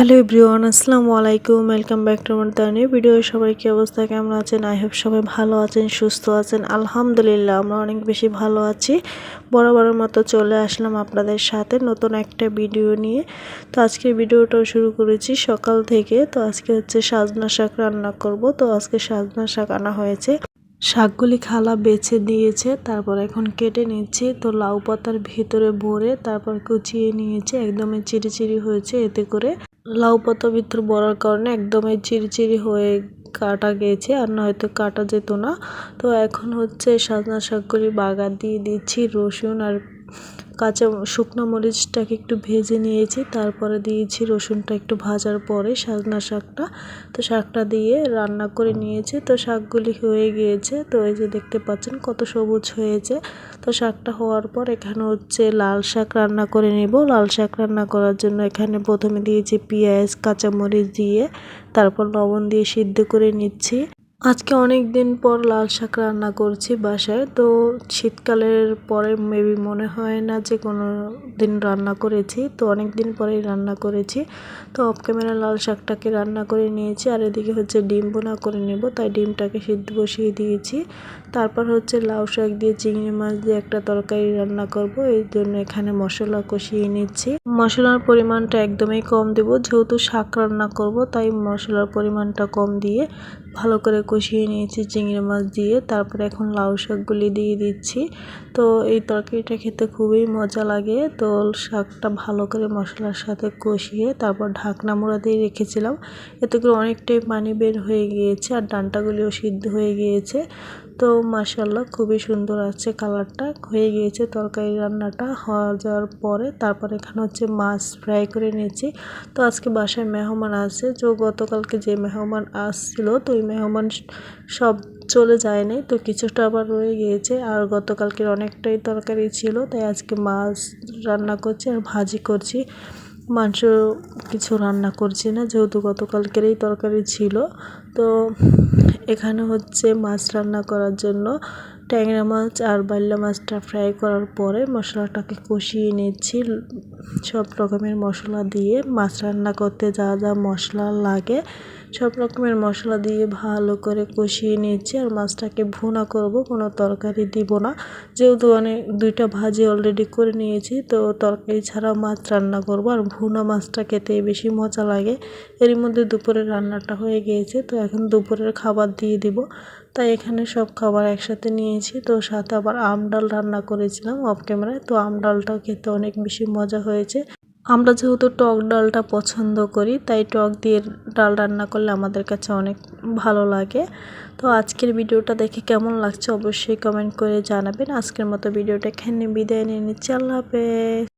Hello everyone, আসসালামু আলাইকুম, welcome back to আমার দানি ভিডিও সবাই কি অবস্থা, কেমন আছেন? আই হোপ সবাই ভালো আছেন, সুস্থ আছেন। আলহামদুলিল্লাহ, আমরা অনেক বেশি ভালো আছি। বরাবরের মতো চলে আসলাম আপনাদের সাথে নতুন একটা ভিডিও নিয়ে। তো আজকের ভিডিওটাও শুরু করেছি সকাল থেকে। তো আজকে হচ্ছে সাজনা শাক রান্না করব। তো আজকে সাজনা শাক আনা হয়েছে। শাকগুলি খালা বেছে দিয়েছে তারপর এখন কেটে নিচ্ছি। তো লাউ পাতার ভিতরে ভরে তারপর কুচিয়ে নিয়েছে। একদমই চিড়ি হয়েছে এতে করে। লাউ পাতা ভিতর বড়ার কারণে একদমই চিড়চিড়ি হয়ে কাটা গেছে আর নয়তো কাটা যেত না। তো এখন হচ্ছে সাজনা শাকগুলি বাগার দিয়ে দিচ্ছি রসুন আর কাঁচা শুকনো মরিচটাকে একটু ভেজে নিয়েছি, তারপরে দিয়েছি রসুনটা একটু ভাজার পরে সাজনা শাকটা। তো শাকটা দিয়ে রান্না করে নিয়েছি, তো শাকগুলি হয়ে গিয়েছে। তো এই যে দেখতে পাচ্ছেন কত সবুজ হয়েছে। তো শাকটা হওয়ার পর এখানে হচ্ছে লাল শাক রান্না করে নেব। লাল শাক রান্না করার জন্য এখানে প্রথমে দিয়েছি পেঁয়াজ, কাঁচামরিচ দিয়ে, তারপর লবণ দিয়ে সিদ্ধ করে নিচ্ছি। আজকে অনেক দিন পর লাল শাক রান্না করছি বাসায়, তো শীতকালের পরে মেবি মনে হয় না যে কোনো দিন রান্না করেছি, তো অনেক দিন পরেই রান্না করেছি। তো অফ ক্যামেরা লাল শাকটাকে রান্না করে নিয়েছি, আর এদিকে হচ্ছে ডিম বোনা করে নেব, তাই ডিমটাকে সিদ্ধ বসিয়ে দিয়েছি। তারপর হচ্ছে লাউ শাক দিয়ে চিংড়ি মাছ দিয়ে একটা তরকারি রান্না করব, এই জন্য এখানে মশলা কষিয়ে নিচ্ছি। মশলার পরিমাণটা একদমই কম দেব, যেহেতু শাক রান্না করব, তাই মশলার পরিমাণটা কম দিয়ে ভালো করে কষিয়ে নিয়েছি চিংড়ি মাছ দিয়ে। তারপরে এখন লাউ শাকগুলি দিয়ে দিচ্ছি। তো এই তরকারিটা খেতে খুবই মজা লাগে। তো শাকটা ভালো করে মশলার সাথে কষিয়ে তারপর ঢাকনা মোড়া দিয়ে রেখেছিলাম। এতে করে অনেকটাই পানি বের হয়ে গিয়েছে আর ডানটাগুলিও সিদ্ধ হয়ে গিয়েছে। তো মাসাল্লাহ খুবই সুন্দর আছে কালারটা। হয়ে গিয়েছে তরকারি রান্নাটা, হওয়া যাওয়ার পরে তারপর এখানে হচ্ছে মাছ ফ্রাই করে নিয়েছি। তো আজকে বাসায় মেহমান আছে, তো গতকালকে যে মেহমান আসছিল, তো ওই মেহমান সব চলে যায়নি, তো কিছুটা আবার রয়ে গিয়েছে। আর গতকালকের অনেকটাই তরকারি ছিল, তাই আজকে মাছ রান্না করছি আর ভাজি করছি। মাংস কিছু রান্না করছি না, যেহেতু গতকালকেরই তরকারি ছিল। তো এখানে হচ্ছে মাছ রান্না করার জন্য ট্যাংরা মাছ আর বাইল্লা মাছটা ফ্রাই করার পরে মশলাটাকে কষিয়ে নিচ্ছি। সব রকমের মশলা দিয়ে মাছ রান্না করতে যা যা মশলা লাগে সব রকমের মশলা দিয়ে ভালো করে কষিয়ে নিচ্ছি আর মাছটাকে ভুনা করব, কোনো তরকারি দিব না। যেহেতু অনেক, দুইটা ভাজি অলরেডি করে নিয়েছি, তো তরকারি ছাড়াও মাছ রান্না করব আর ভুনা মাছটা খেতে বেশি মজা লাগে। এর মধ্যে দুপুরের রান্নাটা হয়ে গিয়েছে, তো এখন দুপুরের খাবার দিয়ে দিব। তাই এখানে সব খাবার একসাথে নিয়েছি। তো সাথে আবার আম ডাল রান্না করেছিলাম অফ ক্যামেরায় তো আম ডালটাও খেতে অনেক বেশি মজা হয়েছে। আমরা যেহেতু টক ডালটা পছন্দ করি, তাই টক দিয়ে ডাল রান্না করলে আমাদের কাছে অনেক ভালো লাগে। তো আজকের ভিডিওটা দেখে কেমন লাগছে অবশ্যই কমেন্ট করে জানাবেন। আজকের মতো ভিডিওটা এখানে বিদায় নিয়ে নিচ্ছি। আল্লাহ হাফেজ।